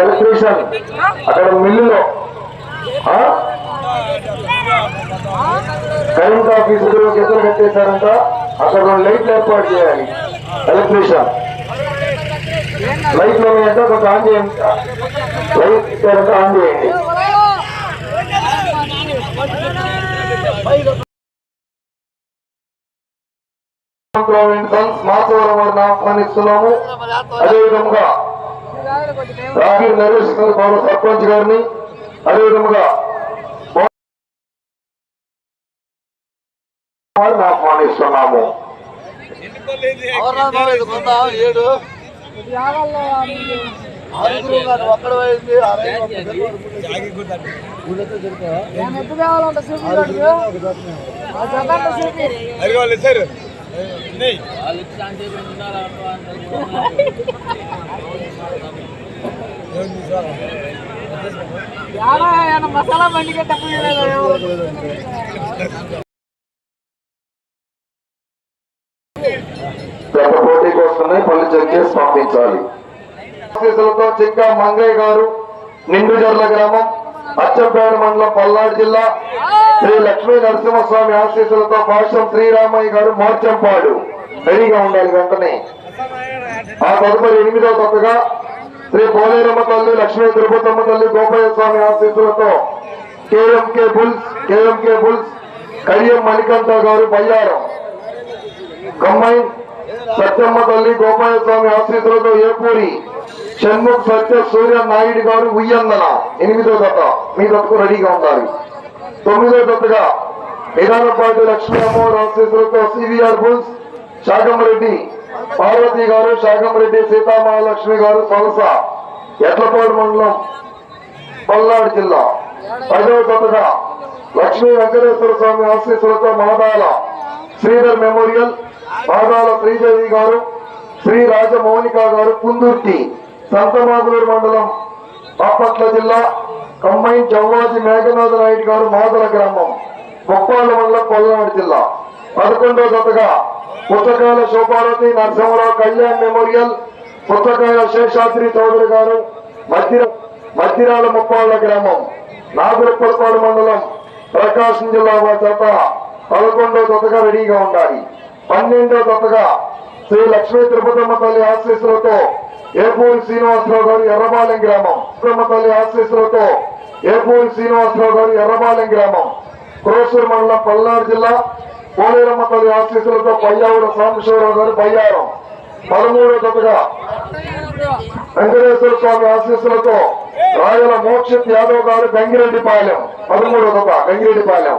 Electrician అక్కడ మిల్లులో. ఆ? కరెంట్ ఆఫీసులు గెసలు కట్టేశారంట. అక్కడ రెండు లైట్లు ఏర్పాటు చేయాలి. ఎలక్ట్రీషియన్ లైట్లు ఉన్నాయంటే కొంచెం ఆన్ చేయండి. లైట్ ఇచ్చారంటే ఆన్ చేయండి. మాతవరం వారిని ఆహ్వానిస్తున్నాము. అదేవిధంగా రాగి నరేష్ గారు గౌరవ సర్పంచ్ గారిని అదేవిధంగా వారిని ఆహ్వానిస్తున్నాము. ఏడు ఆరుగురు ఉన్నారు మసాలా బండికే తప్పు పోటీకి వస్తున్నాయి పళ్ళు చెక్ చేసి పంపించాలి ఆఫీసులతో మంగయ్య గారు నిండుజర్ల గ్రామం అచ్చంపేట మండలం పల్నాడు జిల్లా శ్రీ లక్ష్మీ నరసింహస్వామి ఆశీస్సులతో భాష్యం శ్రీరామయ్య గారు మోర్చంపాడు రెడీగా ఉండాలి వెంటనే. ఆ తదుపరి ఎనిమిదో కొత్తగా శ్రీ పోలేరమ్మ తల్లి లక్ష్మీ తిరుపతమ్మ తల్లి గోపయ్య స్వామి ఆశీస్సులతో KMK bulls KMK bulls Kadiyam Manikanta గారు బయ్యారం. కమ్మై సత్యమ్మ తల్లి గోపాయ స్వామి ఆశీస్సులతో ఏపూరి షణ్ముఖ్ సత్య సూర్య నాయుడు గారు ఉయ్యందన. ఎనిమిదో గత మీ దత్తకు రెడీగా ఉండాలి. తొమ్మిదో దత్తగా నిదానపాటి లక్ష్మీ అమ్మవారి సివిఆర్ బుల్స్ శాగంరెడ్డి పార్వతి గారు శాగంరెడ్డి సీతామహాలక్ష్మి గారు సొలస ఎట్లపాడు మండలం పల్నాడు జిల్లా. పదవ దత్తగా లక్ష్మీ వెంకటేశ్వర స్వామి ఆశీస్సులతో మాదాల శ్రీధర్ మెమోరియల్ మాదాల శ్రీదేవి గారు శ్రీ రాజమౌనిక గారు కుందుర్తి సంతమాగులూరు మండలం బాపట్ల జిల్లా. కమ్మై జవ్వాజి మేఘనాథ నాయుడు గారు మాదల గ్రామం ముప్పాల మండలం పల్నాడు జిల్లా. పదకొండో దతగా పుస్తకాల శోభారతి నరసింహరావు కళ్యాణ్ మెమోరియల్ పుస్తకాల శేషాద్రి చౌదరి గారు మధ్య మధ్యరాల ముప్పాళ్ళ గ్రామం. నాగులపల్పాడు మండలం ప్రకాశం జిల్లా వారి పదకొండో దతగా రెడీగా ఉండాలి. పన్నెండో దతగా శ్రీ లక్ష్మీ తిరుపతమ్మ తల్లి ఆశీస్సులతో ఏపూరి శ్రీనివాసరావు గారు ఎర్రబాలెం గ్రామం. తిరుపతమ్మ ఆశీస్సులతో ఏపూరి శ్రీనివాసరావు గారు ఎర్రబాలెం గ్రామం. కురోసూరు మండలం పల్నాడు జిల్లా పోలేరమ్మ తల్లి ఆశీస్సులతో పయ్యావుల సాంబశివరావు గారు బయ్యారం పదమూడో జతగా వెంకటేశ్వర స్వామి ఆశీస్సులతో రాయల మోక్షిత్ యాదవ్ గారు గంగిరెడ్డిపాలెం. పదమూడో జత గంగిరెడ్డిపాలెం.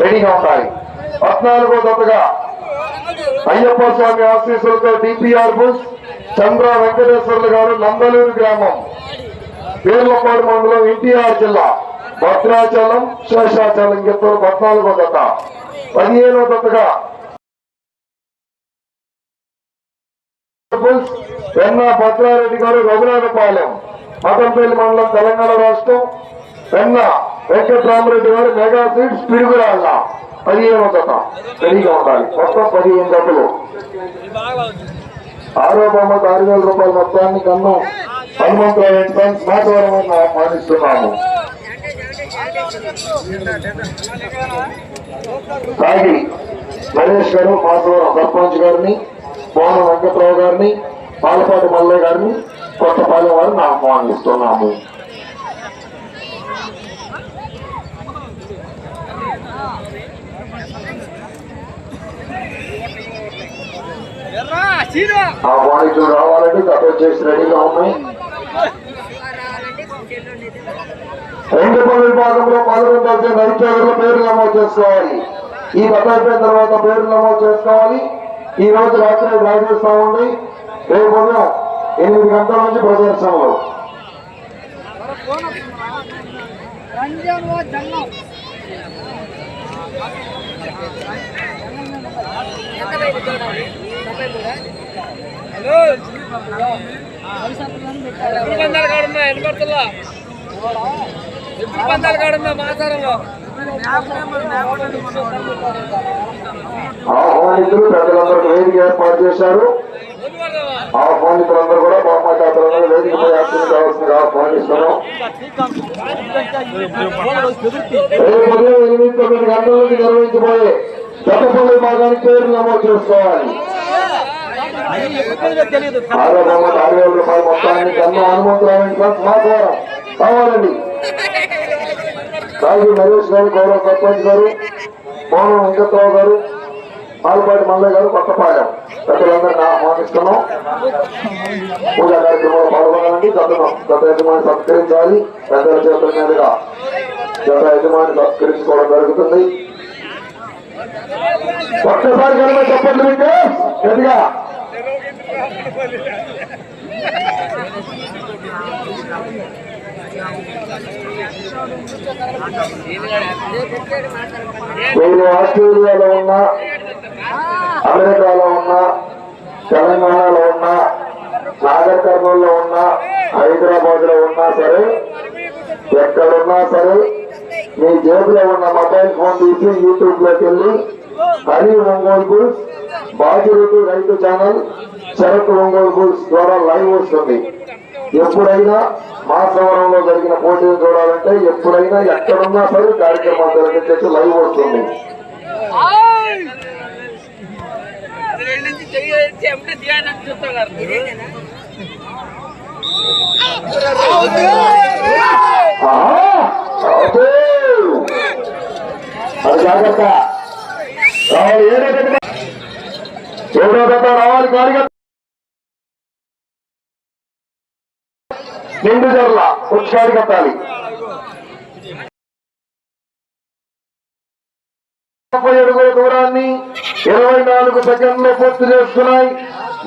రెడీగా ఉంటాయి పద్నాలుగో జతగా అయ్యప్ప స్వామి ఆశీస్సులతో డిపిఆర్ బుస్ చంద్ర వెంకటేశ్వర్లు గారు నందలూరు గ్రామం. పేర్లపాడు మండలం ఎన్టీఆర్ జిల్లా. భద్రాచలం శేషాచలం గిత్తలు పద్నాలుగో జత. పదిహేనో జతగా బుల్స్ వెన్న భద్రారెడ్డి గారు రఘునాథపాలెం మతంపల్లి మండలం తెలంగాణ రాష్ట్రం. వెన్న వెంకట్రామరెడ్డి గారు మెగా సీట్స్ పిడుగురాళ్ళ పదిహేనో జత. రెడీగా ఉండాలి. మొత్తం పదిహేను జతలు. ఆరో బొమ్మకు ఆరు వేల రూపాయల మొత్తాన్ని కన్ను హనుమంతరావు అండ్ మాధవరం ఆహ్వానిస్తున్నాము తాగి నరేష్ గారు మాధవరం సర్పంచ్ గారిని మోహన వెంకట్రావు గారిని పాలపాటి మల్లయ్య గారిని కొత్తపాలెం వారిని ఆహ్వానిస్తున్నాము. ఆ వాణిజ్యులు రావాలంటే కథ చేసి రెడీగా ఉన్నాయి రెండు పనుల విభాగంలో పాల్గొనాల్సిన నరికేవరిలో పేర్లు నమోదు చేసుకోవాలి. ఈ అయిపోయిన తర్వాత పేర్లు నమోదు చేసుకోవాలి. ఈ రోజు రాత్రి డ్రా చేస్తా ఉండి రేపు ఉదయం ఎనిమిది గంటల నుంచి ప్రదర్శనలు. రంజాన్ జంగం ఎప్పుడు పందాలు కాడున్నా ఎనబడుతుందా ఎప్పుడు పందాలు కాడున్నా మాసారంలో. ఆహ్వానితులు పెద్దలందరూ వేదిక ఏర్పాటు చేశారు. ఆహ్వానితులందరూ కూడా బహుమతాతలందరూ వేదికపై యాక్షన్ కావాల్సిందిగా ఆహ్వానిస్తున్నాం. రేపు ఉదయం ఎనిమిది తొమ్మిది గంటల నుండి నిర్వహించబోయే గతపల్లి భాగానికి పేరు నమోదు చేసుకోవాలి. ఆరో బహుమతి ఆరు వేల రూపాయల మొత్తాన్ని కన్నా హనుమంతరావు ట్రస్ట్ మా ద్వారా కావాలండి. రాజు నరేష్ గారు గౌరవ సర్పంచ్ గారు మోహన్ వెంకట్రావు గారు పాలపాటి మల్లయ్య గారు కొత్తపాలెం పెద్దలందరినీ ఆహ్వానిస్తున్నాం. పూజా కార్యక్రమంలో పాల్గొనాలని గతను గత యజమాని సత్కరించాలి. పెద్దల చేతుల మీదుగా గత యజమాని సత్కరించుకోవడం జరుగుతుంది. ఒక్కసారి కనుక చెప్పండి మీకు. గట్టిగా. ఆస్ట్రేలియాలో ఉన్నా అమెరికాలో ఉన్నా తెలంగాణలో ఉన్నా నాగర్ కర్నూలులో ఉన్నా హైదరాబాద్లో ఉన్నా సరే ఎక్కడున్నా సరే మీ జేబులో ఉన్న మొబైల్ ఫోన్ తీసి యూట్యూబ్లోకి వెళ్ళి హరి ఒంగోలు బుల్స్ బాజిరెడ్డి రైతు ఛానల్ శరత్ ఒంగోలు బుల్స్ ద్వారా లైవ్ వస్తుంది. ఎప్పుడైనా మా సమరంలో జరిగిన పోటీలు చూడాలంటే ఎప్పుడైనా ఎక్కడున్నా సరే కార్యక్రమాలు జరిగించేసి లైవ్ వస్తుంది. అది జాగ్రత్త. రావాలి ఏడో నిండు జర్ల ఒకసారి కట్టాలి ముప్పై అడుగుల దూరాన్ని ఇరవై నాలుగు సెకండ్లు పూర్తి చేస్తున్నాయి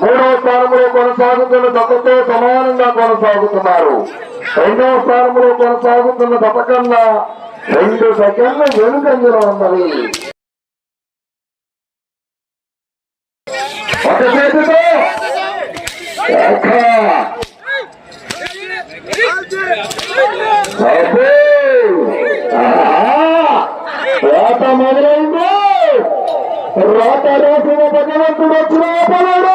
మూడవ స్థానంలో కొనసాగుతున్న దత్తతో సమానంగా కొనసాగుతున్నారు రెండవ స్థానంలో కొనసాగుతున్న దత్త కన్నా రెండు సెకండ్లు వెనుకంజలో ఉన్నది. రాత మొదలైంది రాత రాసిన భగవంతుడు వచ్చిన పనుడు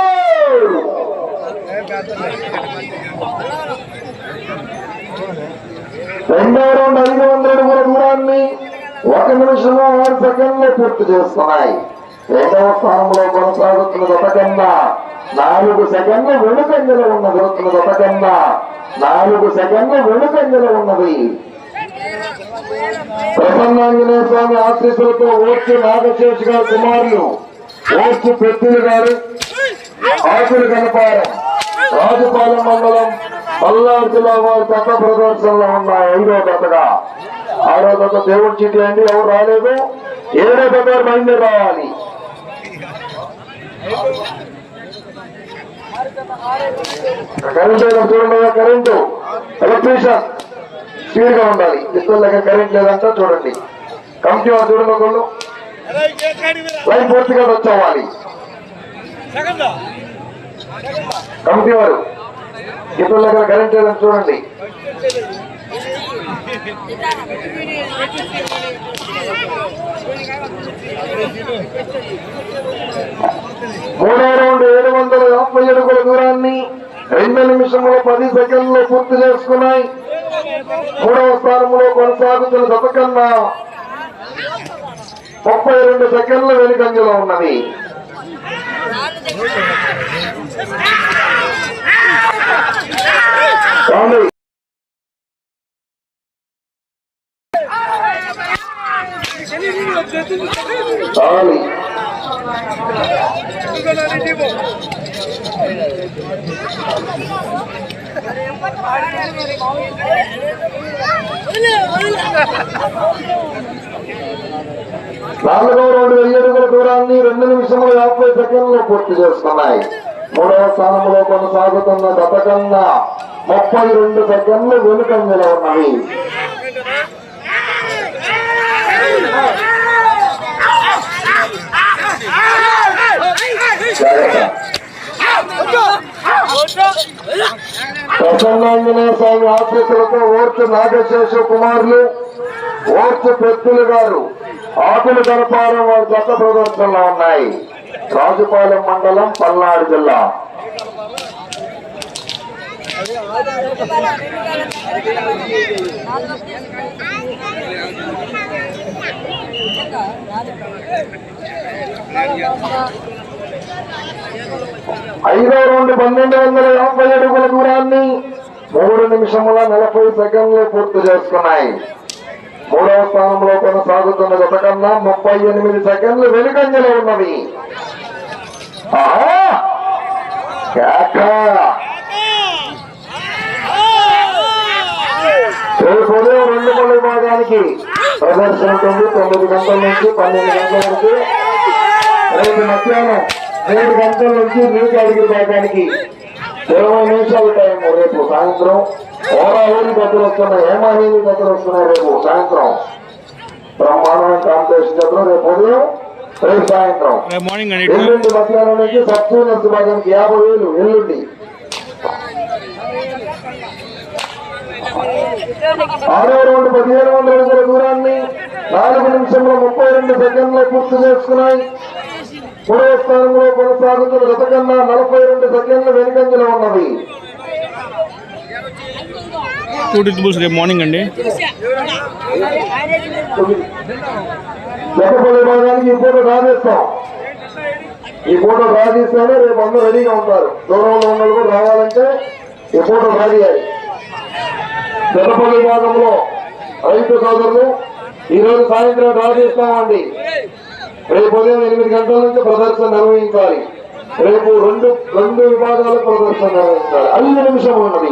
రెండో రెండు ఐదు వందల దూరాన్ని ఒక నిమిషంలో ఆరు సెకండ్లో పూర్తి చేస్తున్నాయి. రెండవ స్థానంలో కొనసాగుతున్న గత నాలుగు సెకండ్లు వెనుకంజలో ఉన్నది వస్తున్న గత నాలుగు సెకండ్లు వెనుకంజలో ఉన్నది. ప్రసన్నాంజనేయ స్వామి ఆశీస్సులతో ఓర్చి నాగశేష్ గారి కుమారులు. ఓర్చి పెద్దులు గారు. ఆకులు కనపారం. రాజుపాలెం మండలం మల్లారు జిల్లా వారి కొత్త ప్రదర్శనలో ఉన్న ఐదో జతగా ఆరో జత దేవుడి చీటి అండి ఎవరు రాలేదు? ఏడో జత బయలుదేరి రావాలి. కరెంట్ లేదా చూడండి కరెంటు. ఎలక్ట్రీషియన్ స్పీడ్గా ఉండాలి. ఇద్దరు దగ్గర కరెంట్ లేదంటే చూడండి. కమిటీ వారు చూడండి ఒకళ్ళు. లైన్ పూర్తిగా వచ్చేవాలి కమిటీ వారు ఇద్దరు దగ్గర కరెంట్ లేదని చూడండి. మూడో రౌండ్ ఏడు వందల యాభై అడుగుల దూరాన్ని రెండు నిమిషంలో పది సెకండ్లు పూర్తి చేసుకున్నాయి మూడవ స్థానంలో కొనసాగుతున్న దశకన్నా ముప్పై రెండు సెకండ్ల వెనుకంజలో ఉన్నది రాండి. రావాలి. నాలుగవ రెండు వెయ్యి అడుగుల దూరాన్ని రెండు నిమిషముల యాభై సెకండ్లు పూర్తి చేస్తున్నాయి. మూడవ స్థానంలో కొనసాగుతున్న గత కన్నా ముప్పై రెండు సెకండ్లు వెనుకంజలో ఉన్నవి. ప్రసన్నాంజనేయ స్వామి ఆఫీసులతో ఓర్చు నాగశేష కుమారులు ఓర్చు పెత్తులు గారు ఆకుల గడపారం వారి చెత్త ప్రదర్శనలో ఉన్నాయి. రాజుపాలెం మండలం పల్నాడు జిల్లా. ఐదో రౌండ్ పన్నెండు వందల యాభై అడుగుల దూరాన్ని మూడు నిమిషముల నలభై సెకండ్లు పూర్తి చేసుకున్నాయి. మూడవ స్థానంలో కొనసాగుతున్న గత కన్నా ముప్పై ఎనిమిది సెకండ్లు వెనుకంజలో ఉన్నవి. రేపు ఉదయం రెండు మూడు భాగానికి ప్రదర్శన ఉంటుంది తొమ్మిది గంటల నుంచి పన్నెండు గంటల వరకు రేపు మధ్యాహ్నం ఏడు గంటల నుంచి నీటి అడిగి భాగానికి ఇరవై నిమిషాలు టైం రేపు సాయంత్రం ఓరావూరి దగ్గర వస్తున్నాయి. హేమాహీని దగ్గర వస్తున్నాయి? రేపు సాయంత్రం బ్రహ్మాండమైన కాంపిటీషన్ దగ్గర రేపు ఉదయం రేపు సాయంత్రం. ఎల్లుండి మధ్యాహ్నం నుంచి సబ్సీనియర్స్ భాగానికి యాభై వేలు ఎల్లుండి. ఆరో రౌండ్ పదిహేను వందల అడుగుల దూరాన్ని నాలుగు నిమిషంలో ముప్పై రెండు సెకండ్లు పూర్తి చేసుకున్నాయి. మూడవ స్థానంలో కొనసాగుతున్న గత కన్నా నలభై రెండు సెకండ్లు వెనుకంజలో ఉన్నది. టూ డిజిబుల్స్ రేపు మార్నింగ్ అండి. ఈ ఫోటో రాజేస్తాం ఈ రేపు అందరూ రెడీగా ఉంటారు. దూరంలో ఉన్న కూడా రావాలంటే ఈ ఫోటో రాజేయాలి పెద్దపల్లి భాగంలో రైతు సోదరులు ఈ రోజు సాయంత్రం డ్రా చేస్తామండి. రేపు ఉదయం ఎనిమిది గంటల నుంచి ప్రదర్శన నిర్వహించాలి. రేపు రెండు రెండు విభాగాలు ప్రదర్శన నిర్వహించాలి. ఐదు నిమిషం ఉన్నది.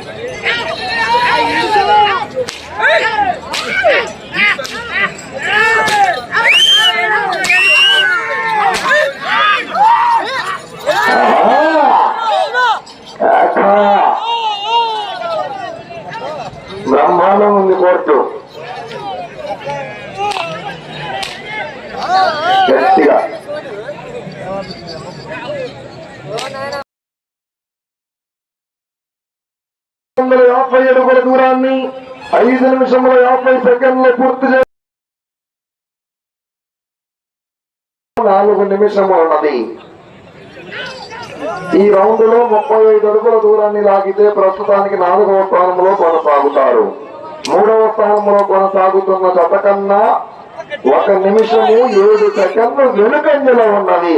ఆహా! బ్రహ్మాండం ఉంది కోర్టు గట్టిగా వందల యాభై అడుగుల దూరాన్ని ఐదు నిమిషముల యాభై సెకండ్లు పూర్తి చేసి నాలుగు నిమిషము ఉన్నది. ఈ రౌండ్లో ముప్పై ఐదు అడుగుల దూరాన్ని లాగితే ప్రస్తుతానికి నాలుగవ స్థానంలో కొనసాగుతారు. మూడవ స్థానంలో కొనసాగుతున్న జత కన్నా ఒక నిమిషము ఏడు సెకండ్లు వెనుకంజలో ఉన్నది.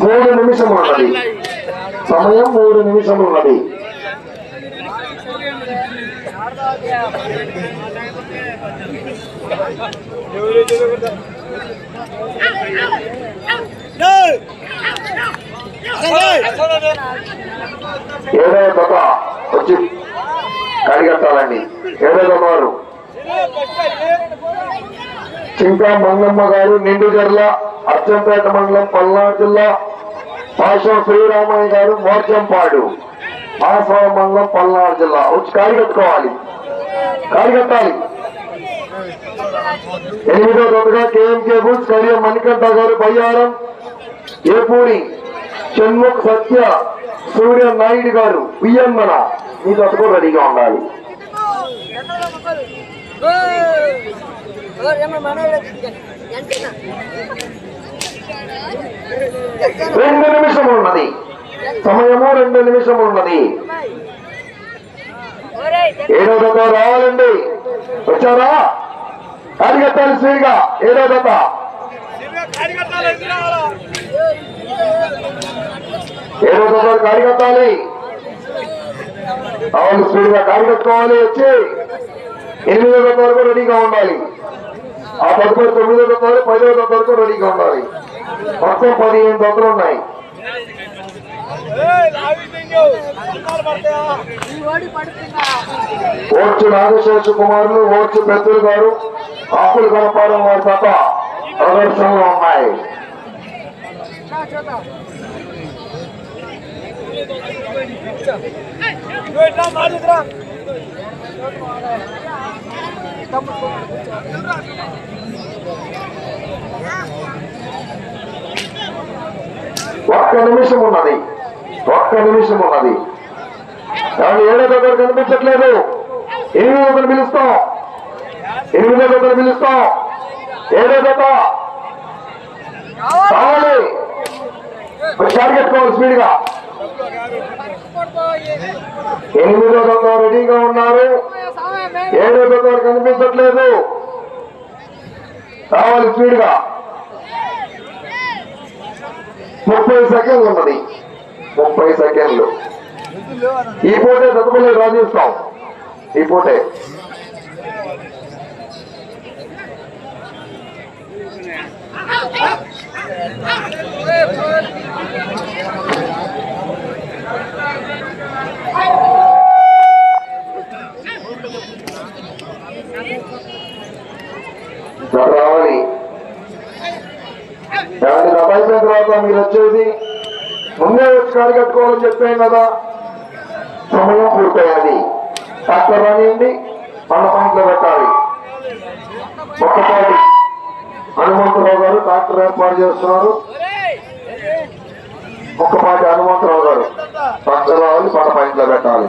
మూడు నిమిషములు ఉన్నది సమయం మూడు నిమిషములు ఉన్నది. ఏడవ దొక వచ్చి కడిగట్టాలండి. ఏడవ దొకారు ఇంకా మంగమ్మ గారు నిండుగర్ల అచ్చంపేట మండలం పల్నాడు జిల్లా పాషా శ్రీరామయ్య గారు మోర్చంపాడు మాసవ మండలం పల్నాడు జిల్లా. వచ్చి కాడిగట్టుకోవాలి కాడిగట్టాలి ఎనిమిదో తొమ్మిదిగా కేఎంకే బుల్స్ కడియం మణికంఠ గారు బయ్యారం ఏపూరి షణ్ముఖ్ సత్య సూర్య నాయుడు గారు బియ్యమ్మన మీ జత రెడీగా ఉండాలి. రెండు నిమిషం ఉన్నది సమయము రెండు నిమిషం ఉన్నది ఏడో దత రావాలండి. వచ్చారా? అడిగట్టాలి స్వీగా ఏడో దత ఏడో దత కాడిగట్టాలి అవును స్పీడ్గా కాడిగట్టుకోవాలి వచ్చి. ఎనిమిదో జత వరకు రెడీగా ఉండాలి. ఆ తదుపరి తొమ్మిదో వరకు పదో వరకు రెడీగా ఉండాలి మొత్తం పదిహేను జతలు ఉన్నాయి ఓర్చు నాగశేష కుమారులు ఓర్చు పెద్దలు గారు ఆకులు కనపాడం వారి తప్ప ప్రదర్శనలో ఉన్నాయి చూద్దాం ఒక్క నిమిషం ఉన్నది. ఒక్క నిమిషం ఉన్నది. కానీ ఏడో దగ్గర కనిపించట్లేదు? ఎనిమిదో దగ్గర పిలుస్తాం. ఎనిమిదో దగ్గర పిలుస్తాం. ఏడో జత కావాలి. ఒకసారి కట్టుకోవాలి స్పీడ్గా ఎనిమిదో దగ్గర రెడీగా ఉన్నారు. ఏడో కనిపించట్లేదు. కావాలి స్పీడ్గా ముప్పై సెకండ్లు ఉన్నది. ముప్పై సెకండ్లు. ఈ పూటే తదుపరి రాజేస్తాం ఈ పూటే. జత రావాలి. దాన్ని దత తర్వాత మీరు వచ్చేది ముందే వచ్చి కాడి కట్టుకోవాలని చెప్పాను కదా. సమయం పూర్తయ్యాలి డాక్టర్ రానియండి మన పాయింట్లో పెట్టాలి. ఒక్కసారి హనుమంతరావు గారు డాక్టర్ ఏర్పాటు చేస్తున్నారు. ఒక్కపాటి హనుమంతరావు గారు డాక్టర్ రావాలి మన పాయింట్లో పెట్టాలి.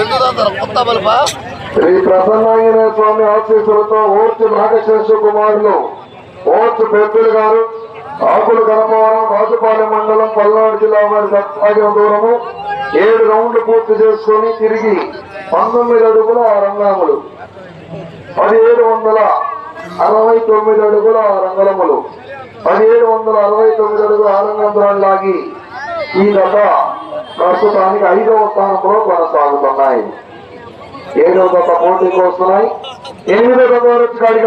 ఎందుకు కొత్త బల్బా? శ్రీ ప్రసన్నాంజనేయ స్వామి ఆశీస్సులతో ఓర్చు నాగశేష కుమారులు ఓర్చు పెద్దలు గారు ఆకులు కనపవరం రాజుపాలెం మండలం పల్నాడు జిల్లా వారి సత్సాగం దూరము. ఏడు రౌండ్లు పూర్తి చేసుకొని తిరిగి పంతొమ్మిది అడుగుల ఆ రంగాములు పదిహేడు వందల అరవై తొమ్మిది అడుగుల ఆ పదిహేడు వందల అరవై తొమ్మిది అడుగుల ఆరంగంధ్రాలు లాగి ఈ దశ ప్రస్తుతానికి ఐదవ స్థానంలో కొనసాగుతున్నాయి. ఏడవ దశ పోటీకి వస్తున్నాయి ఎనిమిదవ దశ వరకు